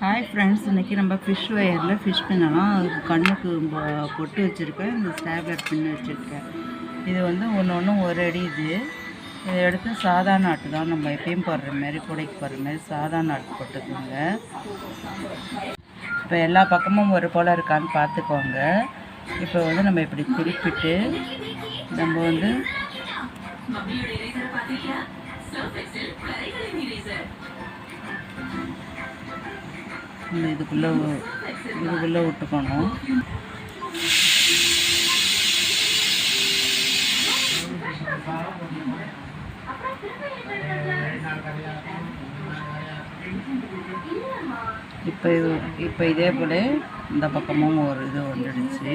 Hi friends இன்றைக்கி நம்ம fish ஒயரில் fish பின்னலாம் அதுக்கு கண்ணுக்கு பொட்டு வச்சுருக்கேன். இந்த ஸ்டாப்லர் பின்னு வச்சுருக்கேன். இது வந்து ஒன்று ஒன்று ஒரு அடி இது. இதை எடுத்து சாதா நாட்டு தான் நம்ம எப்பயும் போடுற மாதிரி கூடைக்கு போடுற மாதிரி சாதா நாட்டு போட்டுக்கோங்க. இப்போ எல்லா பக்கமும் ஒரு போல் இருக்கான்னு பார்த்துக்கோங்க. இப்போ வந்து நம்ம இப்படி குறிப்பிட்டு நம்ம வந்து இந்த இதுக்குள்ளே இதுக்குள்ளே விட்டுக்கணும் இப்போ இது இப்போ இதே போல் இந்த பக்கமும் ஒரு இது வந்துடுச்சு.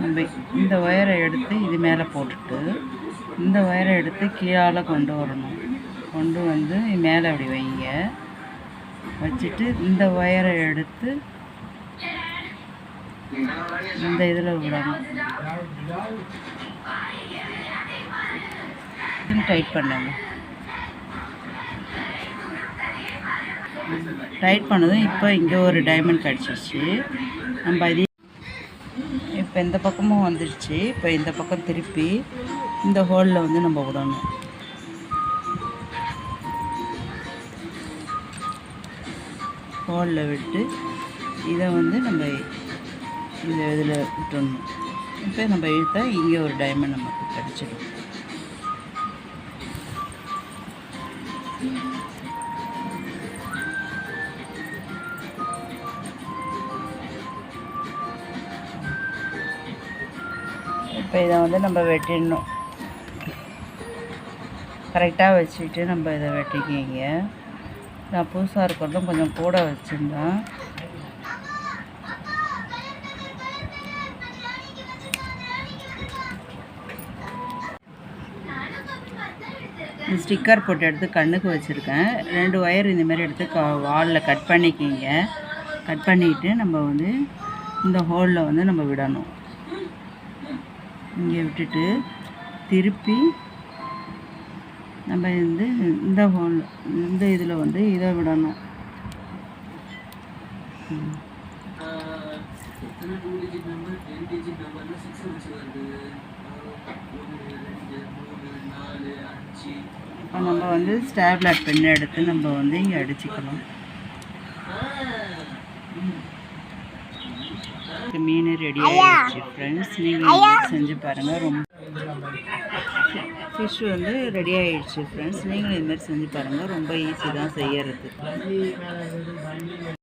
நம்ம இந்த ஒயரை எடுத்து இது மேலே போட்டுட்டு இந்த ஒயரை எடுத்து கீழால் கொண்டு வரணும். கொண்டு வந்து மேலே அப்படி வைங்க. வச்சுட்டு இந்த ஒயரை எடுத்து இந்த இதில் விடணும். டைட் பண்ணுங்க. டைட் பண்ணதும் இப்போ இங்கே ஒரு டைமண்ட் கிடச்சிருச்சு. நம்ம அதே இப்போ இந்த பக்கமும் வந்துடுச்சு இப்போ இந்த பக்கம் திருப்பி இந்த ஹோலில் வந்து நம்ம விடணும். ஹோலில் விட்டு இதை வந்து நம்ம இந்த இதில் விட்டுடணும் இப்போ நம்ம இழுத்தா இங்கே ஒரு டைமண்ட் நமக்கு கிடச்சிடும். இப்போ இதை வந்து நம்ம வெட்டிடணும். கரெக்டாக வச்சுட்டு நம்ம இதை வெட்டிக்கிங்க. நான் புதுசாக இருக்கிறதும் கொஞ்சம் கூட வச்சுருந்தேன். ஸ்டிக்கர் போட்டு எடுத்து கண்ணுக்கு வச்சுருக்கேன். ரெண்டு ஒயர் இந்தமாரி எடுத்து க வாலில் கட் பண்ணிக்கிங்க. கட் பண்ணிக்கிட்டு நம்ம வந்து இந்த ஹோலில் வந்து நம்ம விடணும். இங்கே விட்டுட்டு திருப்பி நம்ம வந்து இந்த ஹோல் இந்த இதில் வந்து இதை விடணும். இப்போ நம்ம வந்து ஸ்டாப்லர் பெண்ணை எடுத்து நம்ம வந்து இங்கே அடிச்சுக்கலாம் இப்போ மீன் ரெடி ஆகிடுச்சு ஃப்ரெண்ட்ஸ் நீங்கள் செஞ்சு பாருங்கள் ரொம்ப ஃபிஷ் வந்து ரெடி ஆகிடுச்சு ஃப்ரெண்ட்ஸ் நீங்களும் இதுமாதிரி செஞ்சு பாருங்கள் ரொம்ப ஈஸி தான் செய்யறதுக்கு.